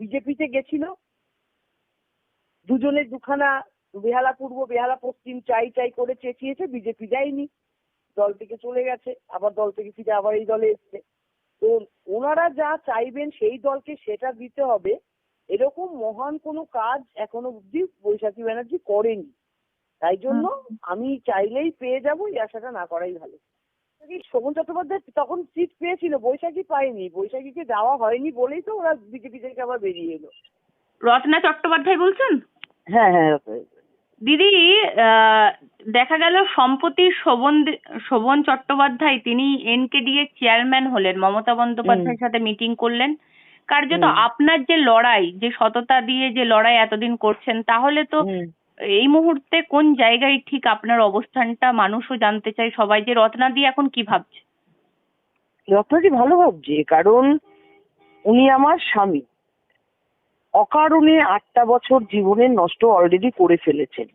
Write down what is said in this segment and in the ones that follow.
বিজেপিতে গেছিল। দুজনে দুখানা বেহালা পূর্ব বেহালা পশ্চিম চাই চাই করে চেঁচিয়েছে বিজেপি দেয়নি দল থেকে চলে গেছে আবার দল থেকে ফিরে আবার এই দলে এসছে। তো ওনারা যা চাইবেন সেই দলকে সেটা দিতে হবে। এরকম মহান কোনো কাজ এখনও অব্দি বৈশাখী ব্যানার্জি করেনি। তাই জন্য আমি চাইলেই পেয়ে যাব এই আশাটা না করাই ভালো। শোভন চট্টোপাধ্যায় তখন সিট পেয়েছিল বৈশাখী পায়নি। বৈশাখীকে দেওয়া হয়নি বলেই তো ওরা বিজেপি থেকে আবার বেরিয়ে এলো। রত্না চট্টোপাধ্যায় বলছেন? হ্যাঁ হ্যাঁ দিদি আহ, দেখা গেল সম্প্রতি শোভন শোভন চট্টোপাধ্যায় তিনি এনকেডি এর চেয়ারম্যান হলেন মমতা বন্দ্যোপাধ্যায়ের সাথে মিটিং করলেন। কার্যত। আপনার যে লড়াই যে সততা দিয়ে যে লড়াই এতদিন করছেন তাহলে তো এই মুহূর্তে কোন জায়গায় ঠিক আপনার অবস্থানটা মানুষও জানতে চায়, সবাই যে রত্না দি এখন কি ভাবছে? রত্নাজি ভালো ভাবছে, কারণ উনি আমার স্বামী। অকারণে আটটা বছর জীবনের নষ্ট অলরেডি করে ফেলেছেন।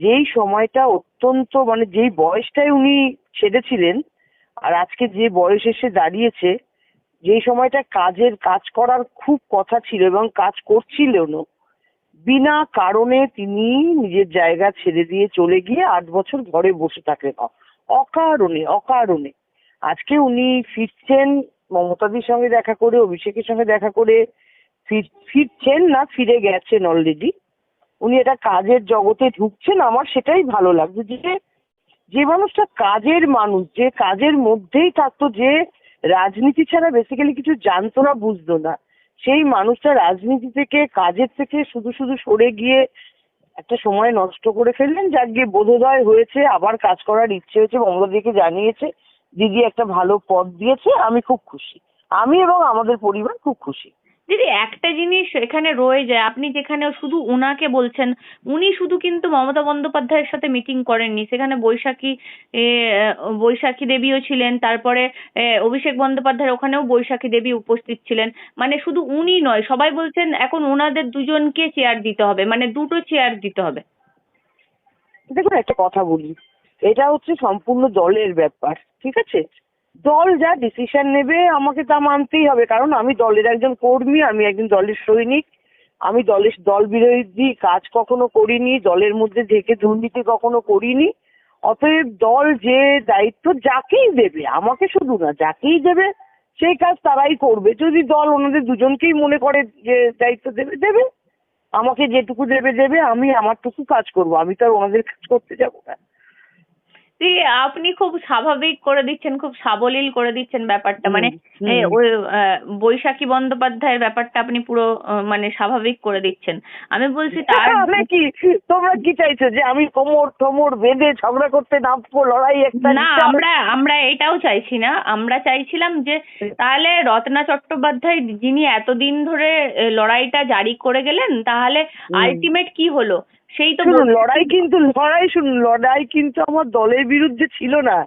যেই সময়টা অত্যন্ত মানে যেই বয়সটায় উনি ছেড়েছিলেন, আর আজকে যে বয়স এসে দাঁড়িয়েছে, যেই সময়টা কাজের, কাজ করার খুব কথা ছিল এবং কাজ করছিলেন বিনা কারণে তিনি নিজের জায়গা ছেড়ে দিয়ে চলে গিয়ে আট বছর ঘরে বসে থাকলেন। অকারণে অকারণে। আজকে উনি ফিরছেন, মমতাদির সঙ্গে দেখা করে, অভিষেকের সঙ্গে দেখা করে ফির- ফিরছেন না, ফিরে গেছেন অলরেডি উনি এটা কাজের জগতে ঢুকছেন, আমার সেটাই ভালো লাগছে যে যে মানুষটা কাজের মানুষ, যে কাজের মধ্যেই থাকতো, যে রাজনীতি ছাড়া বেসিক্যালি কিছু জানতো না, বুঝতো না। সেই মানুষটা রাজনীতি থেকে, কাজের থেকে শুধু শুধু সরে গিয়ে একটা সময় নষ্ট করে ফেললেন যাক গিয়ে বোধোদয় হয়েছে, আবার কাজ করার ইচ্ছে হয়েছে মমতাদিকে জানিয়েছে, দিদি একটা ভালো পদ দিয়েছে, আমি খুব খুশি। আমি এবং আমাদের পরিবার খুব খুশি। দিদি, একটা জিনিস এখানে রয়ে যায়। আপনি যেখানে শুধু উনাকে বলছেন, উনি শুধু কিন্তু মমতা বন্দ্যোপাধ্যায়ের সাথে মিটিং করেননি। সেখানে বৈশাখী বৈশাখী দেবীও ছিলেন। তারপরে অভিষেক বন্দ্যোপাধ্যায়ের ওখানেও বৈশাখী দেবী উপস্থিত ছিলেন। মানে শুধু উনি নয়, সবাই বলছেন এখন ওনাদের দুজনকে চেয়ার দিতে হবে। মানে দুটো চেয়ার দিতে হবে। দেখুন, একটা কথা বলি। এটা হচ্ছে সম্পূর্ণ দলের ব্যাপার, ঠিক আছে? দল যা ডিসিশন নেবে, আমাকে তা মানতেই হবে। কারণ আমি দলের একজন কর্মী, আমি একজন দলের সৈনিক। আমি দলের দল বিরোধী কাজ কখনো করিনি, দলের মধ্যে থেকে দুর্নীতি কখনো করিনি। অতএব দল যে দায়িত্ব যাকেই দেবে, আমাকে শুধু না, যাকেই দেবে, সেই কাজ তারাই করবে। যদি দল ওনাদের দুজনকেই মনে করে যে দায়িত্ব দেবে দেবে। আমাকে যেটুকু দেবে দেবে, আমি আমারটুকু কাজ করব। আমি তো আর ওনাদের কাজ করতে যাব না। দিদি আপনি খুব স্বাভাবিক করে দিচ্ছেন খুব সাবলীল করে দিচ্ছেন ব্যাপারটা। মানে ওই বৈশাখী বন্দ্যোপাধ্যায়ের ব্যাপারটা আপনি পুরো মানে স্বাভাবিক করে দিচ্ছেন। আমি বলছি তার তোমরা কি চাইছো যে আমি কোমর টোমর বেঁধে ঝগড়া করতে নামবো লড়াই একটা না আমরা আমরা এটাও চাইছি না। আমরা চাইছিলাম যে তাহলে রত্না চট্টোপাধ্যায় যিনি এতদিন ধরে লড়াইটা জারি করে গেলেন তাহলে আলটিমেট কি হলো? সেই তো বলছি। লড়াই কিন্তু লড়াই শুনুন লড়াই কিন্তু আমার দলের বিরুদ্ধে ছিল না।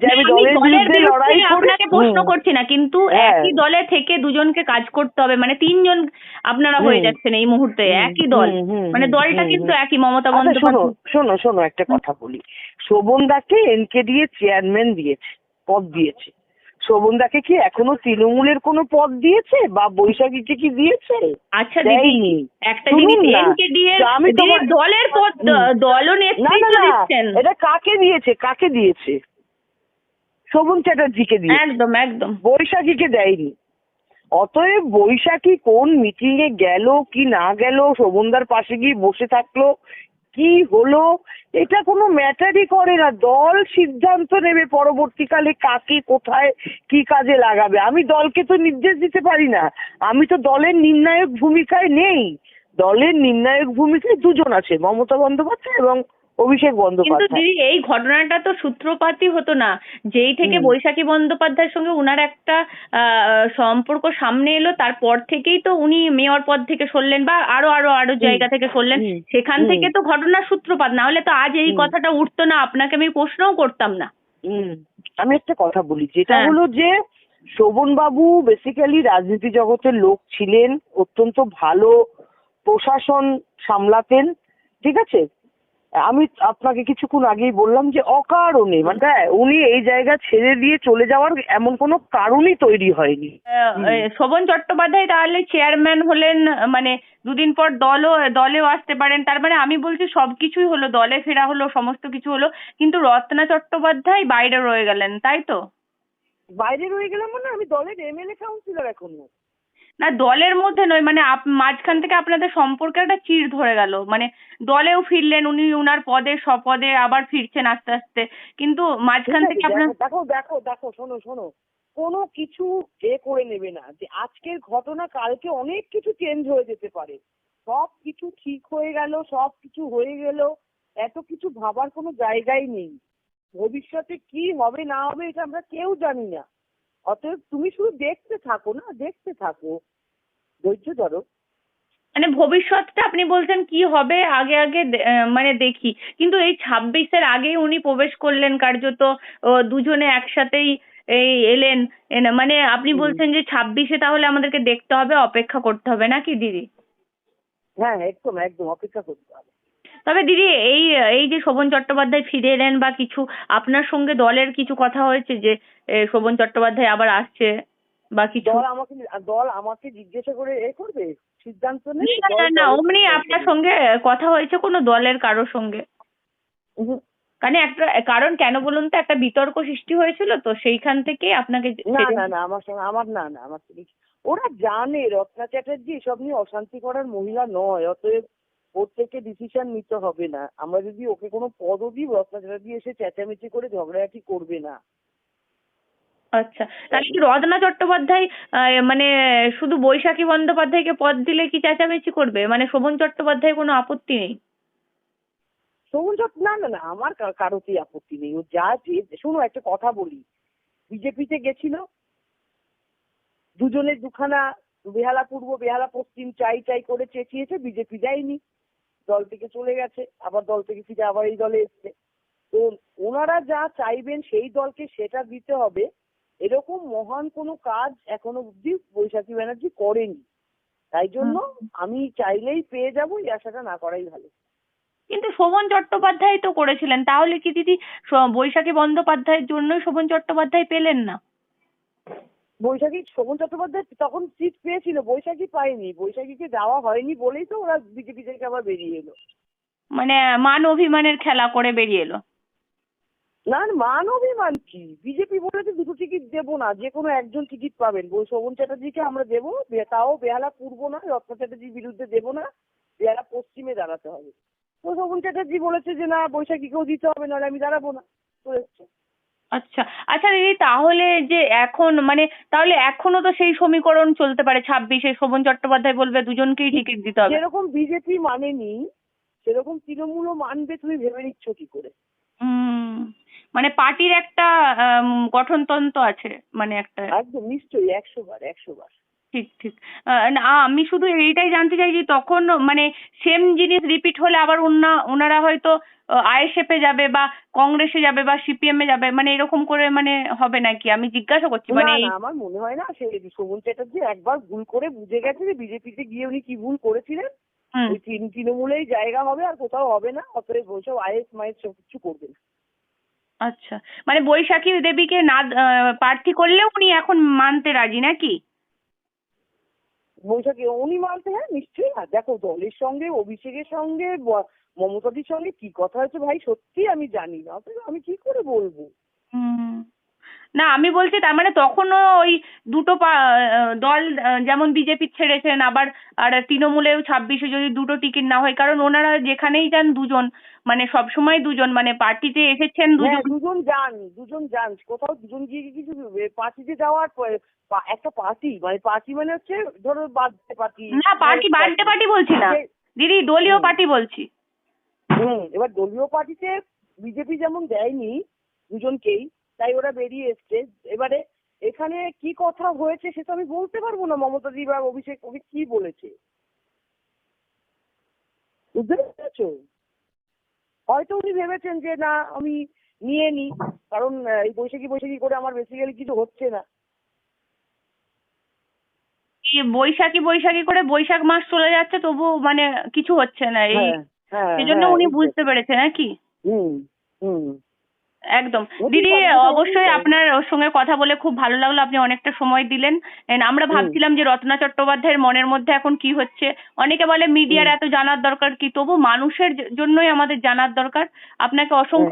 যে আমি দলের বিরুদ্ধে লড়াই আপনাকে প্রশ্ন করছি না কিন্তু হ্যাঁ। একই দলে থেকে দুজনকে কাজ করতে হবে মানে তিনজন আপনারা হয়ে যাচ্ছেন এই মুহূর্তে একই দল। মানে দলটা কিন্তু একই মমতা আচ্ছা শোনো বন্দ্যোপাধ্যায়। শোনো শোনো একটা কথা বলি। শোভনদাকে এনকে দিয়ে চেয়ারম্যান দিয়েছে পদ দিয়েছে। শোভনদাকে কি এখনও তৃণমূলের কোনো পদ দিয়েছে? বা বৈশাখীকে কি দিয়েছে? আচ্ছা দিদি একটা জিনিস এনকেডি এর আমি তোমার- দলের পদ। দলও নেতৃত্ব দিচ্ছেন এটা কাকে দিয়েছে? কাকে দিয়েছে? শোভন চ্যাটার্জিকে দিয়েছে। একদম একদম। বৈশাখীকে দেয়নি। অতএব বৈশাখী কোন মিটিং এ গেল কি না গেল শোভনদার পাশে গিয়ে বসে থাকল কি হলো? এটা কোনো ম্যাটারই করে না। দল সিদ্ধান্ত নেবে পরবর্তীকালে কাকে কোথায় কি কাজে লাগাবে। আমি দলকে তো নির্দেশ দিতে পারি না। আমি তো দলের নির্ণায়ক ভূমিকায় নেই। দলের নির্ণায়ক ভূমিকায় দুজন আছে, মমতা বন্দ্যোপাধ্যায় এবং অভিষেক বন্দ্যোপাধ্যায়। কিন্তু দিদি এই ঘটনাটা তো সূত্রপাতই হতো না। যেই থেকে বৈশাখী বন্দ্যোপাধ্যায়ের সঙ্গে উনার একটা আহ, সম্পর্ক সামনে এলো তারপর থেকেই তো উনি মেয়র পদ থেকে সরলেন বা আরও আরও আরও জায়গা থেকে সরলেন। সেখান থেকে তো ঘটনার সূত্রপাত। না হলে তো আজ এই কথাটা উঠতো না আপনাকে আমি প্রশ্নও করতাম না। আমি একটা কথা বলি যেটা হ্যাঁ। হলো যে শোভন বাবু বেসিক্যালি রাজনীতি জগতের লোক ছিলেন অত্যন্ত ভালো প্রশাসন সামলাতেন ঠিক আছে? আমি আপনাকে কিছুক্ষণ আগেই বললাম যে অকারণে মানে উনি এই জায়গা ছেড়ে দিয়ে চলে যাওয়ার এমন কোনো কারণই তৈরি হয়নি। শোভন চট্টোপাধ্যায় তাহলে চেয়ারম্যান হলেন মানে দুদিন পর দলও দলেও আসতে পারেন। তার মানে আমি বলছি সবকিছুই হলো দলে ফেরা হলো সমস্ত কিছু হলো কিন্তু রত্না চট্টোপাধ্যায় বাইরে রয়ে গেলেন তাই তো? বাইরে রয়ে গেলাম মানে আমি দলের এমএলএ কাউন্সিলর এখনও। না দলের মধ্যে নয় মানে আপ- মাঝখান থেকে আপনাদের সম্পর্কে একটা চিড় ধরে গেল। মানে দলেও ফিরলেন উনি উনার পদে স্বপদে আবার ফিরছেন আস্তে আস্তে। কিন্তু মাঝখান থেকে আপনার দেখো দেখো দেখো দেখো শোনো শোনো। কোনো কিছু এ করে নেবে না যে আজকের ঘটনা কালকে অনেক কিছু চেঞ্জ হয়ে যেতে পারে। সব কিছু ঠিক হয়ে গেল সব কিছু হয়ে গেল এত কিছু ভাবার কোনো জায়গাই নেই। ভবিষ্যতে কি হবে না হবে এটা আমরা কেউ জানি না। অতএব তুমি শুধু দেখতে থাকো না দেখতে থাকো। ধৈর্য ধরো। মানে ভবিষ্যৎটা আপনি বলছেন কি হবে আগে আগে মানে দেখি। কিন্তু এই ছাব্বিশের আগেই উনি প্রবেশ করলেন কার্যত দুজনে একসাথেই এই এলেন। এন- মানে আপনি বলছেন যে ছাব্বিশে তাহলে আমাদেরকে দেখতে হবে অপেক্ষা করতে হবে নাকি দিদি? হ্যাঁ একদম একদম অপেক্ষা করতে হবে। তবে দিদি এই এই যে শোভন চট্টোপাধ্যায় ফিরে এলেন বা কিছু আপনার সঙ্গে দলের কিছু কথা হয়েছে যে শোভন চট্টোপাধ্যায় আবার আসছে? বা কিছু দল আমাকে দল আমাকে জিজ্ঞাসা করে এ করবে? সিদ্ধান্ত না অমনি আপনার সঙ্গে কথা হয়েছে কোনো দলের কারোর সঙ্গে। মানে একটা কারণ কেন বলুন তো একটা বিতর্ক সৃষ্টি হয়েছিল তো সেইখান থেকে আপনাকে না না না আমার সঙ্গে আমার না না আমার ওরা জানে রত্না চ্যাটার্জি এসব নিয়ে অশান্তি করার মহিলা নয় অতএব ওর থেকে ডিসিশন নিতে হবে না। আমরা যদি ওকে কোনো পদও দিই রত্না চ্যাটার্জি এসে চেঁচামেচি করে ঝগড়াঝাটি করবে না। আচ্ছা তাহলে কি রত্না চট্টোপাধ্যায় আহ, মানে শুধু বৈশাখী বন্দ্যোপাধ্যায়কে পদ দিলে কি চেঁচামেচি করবে? মানে শোভন চট্টোপাধ্যায় কোনো আপত্তি নেই? শোভন চট না না না আমার কারোতেই আপত্তি নেই। ও যা যে শোনো একটা কথা বলি। বিজেপিতে গেছিল। দুজনে দুখানা বেহালা পূর্ব বেহালা পশ্চিম চাই চাই করে চেঁচিয়েছে। বিজেপি যায়নি। দল থেকে চলে গেছে। আবার দল থেকে ফিরে আবার এই দলে এসছে। তো ওনারা যা চাইবেন সেই দলকে সেটা দিতে হবে। এরকম মহান কোনো কাজ এখনও অব্দি বৈশাখী ব্যানার্জি করেনি। তাই জন্য আমি চাইলেই পেয়ে যাব এই আশাটা না করাই ভালো। কিন্তু শোভন চট্টোপাধ্যায় তো করেছিলেন। তাহলে কি দিদি বৈশাখী বন্দ্যোপাধ্যায়ের জন্যই শোভন চট্টোপাধ্যায় পেলেন না? বৈশাখী শোভন চট্টোপাধ্যায় তখন সিট পেয়েছিল বৈশাখী পায়নি। বৈশাখীকে যাওয়া হয়নি বলেই তো ওরা বিজেপি থেকে আবার বেরিয়ে এলো। মানে মান অভিমানের খেলা করে বেরিয়ে এলো। না মান অভিমান কি? বিজেপি বলেছে দুটো টিকিট দেবো না যে কোনো একজন টিকিট পাবেন। বৈ শোভন চ্যাটার্জিকে আমরা দেবো তাও বেহালা পূর্ব না রত্ন চ্যাটার্জির বিরুদ্ধে দেবো না বেহালা পশ্চিমে দাঁড়াতে হবে। তো শোভন চ্যাটার্জি বলেছে যে না বৈশাখীকেও দিতে হবে নাহলে আমি দাঁড়াবো না। এসছে। আচ্ছা আচ্ছা দিদি তাহলে যে এখন মানে তাহলে এখনও তো সেই সমীকরণ চলতে পারে ছাব্বিশে শোভন চট্টোপাধ্যায় বলবে দুজনকেই টিকিট দিতে হবে। যেরকম বিজেপি মানেনি সেরকম তৃণমূলও মানবে তুমি ভেবে নিচ্ছ কি করে? হুম। মানে পার্টির একটা আম, গঠনতন্ত্র আছে মানে একটা। একদম নিশ্চয়ই একশো বার একশো বার ঠিক ঠিক। আহ, না আমি শুধু এইটাই জানতে চাইছি তখন মানে সেম জিনিস রিপিট হলে আবার ওনা ওনারা হয়তো আইএসএফে যাবে বা কংগ্রেসে যাবে বা সিপিএম এ যাবে মানে এরকম করে মানে হবে নাকি? আমি জিজ্ঞাসা করছি মানে না আমার মনে হয় না সে শোভন চ্যাটার্জি একবার ভুল করে বুঝে গেছে যে বিজেপিতে গিয়ে উনি কি ভুল করেছিলেন। ওই তৃণ- তৃণমূলেই জায়গা হবে আর কোথাও হবে না অতএব ওইসব আইএস মাইএস সব কিছু করবে না। আচ্ছা। মানে বৈশাখী দেবীকে না প্রার্থী করলেও উনি এখন মানতে রাজি নাকি? বৈশাখী উনি মানতে হ্যাঁ নিশ্চয়ই না। দেখো দলের সঙ্গে অভিষেকের সঙ্গে মমতাদির সঙ্গে কি কথা হয়েছে ভাই সত্যি আমি জানি না। আমি কি করে বলব? হুম। না আমি বলছি তার মানে তখনও ওই দুটো পা- দল যেমন বিজেপি ছেড়েছেন আবার আর তৃণমূলেও ছাব্বিশে যদি দুটো টিকিট না হয় কারণ ওনারা যেখানেই যান দুজন মানে সবসময় দুজন মানে পার্টিতে এসেছেন হ্যাঁ দুজন। দুজন যান দুজন যান কোথাও দুজন গিয়ে কিছু পার্টিতে যাওয়ার একটা পার্টি মানে পার্টি মানে হচ্ছে ধরো বার্থডে পার্টি। না পার্টি বার্থডে পার্টি বলছি না। দিদি দলীয়। পার্টি বলছি। হুম এবার দলীয় পার্টিতে বিজেপি যেমন দেয়নি দুজনকেই তাই ওরা বেরিয়ে এসছে। এবারে এখানে কি কথা হয়েছে সেটা আমি বলতে পারব না মমতা দি বা অভিষেক ওকে কি বলেছে? বুঝতে পেরেছ? হয়তো উনি ভেবেছেন যে না আমি নিয়ে নি কারণ এই বৈশাখী বৈশাখী করে আমার বেসিক্যালি কিছু হচ্ছে না। বৈশাখী বৈশাখী করে বৈশাখ মাস চলে যাচ্ছে তবু মানে কিছু হচ্ছে না এই। হ্যাঁ হ্যাঁ সেজন্য হ্যাঁ, উনি বুঝতে পেরেছে নাকি? হুম হুম। একদম। দিদি অবশ্যই আপনার ওর সঙ্গে কথা বলে খুব ভালো লাগল আপনি অনেকটা সময় দিলেন। And আমরা ভাবছিলাম যে রত্না চট্টোপাধ্যায়ের মনের মধ্যে এখন কি হচ্ছে? অনেকে বলে মিডিয়ার। এত জানার দরকার কি? তবু মানুষের জন্যই আমাদের জানার দরকার। আপনাকে অসংখ্য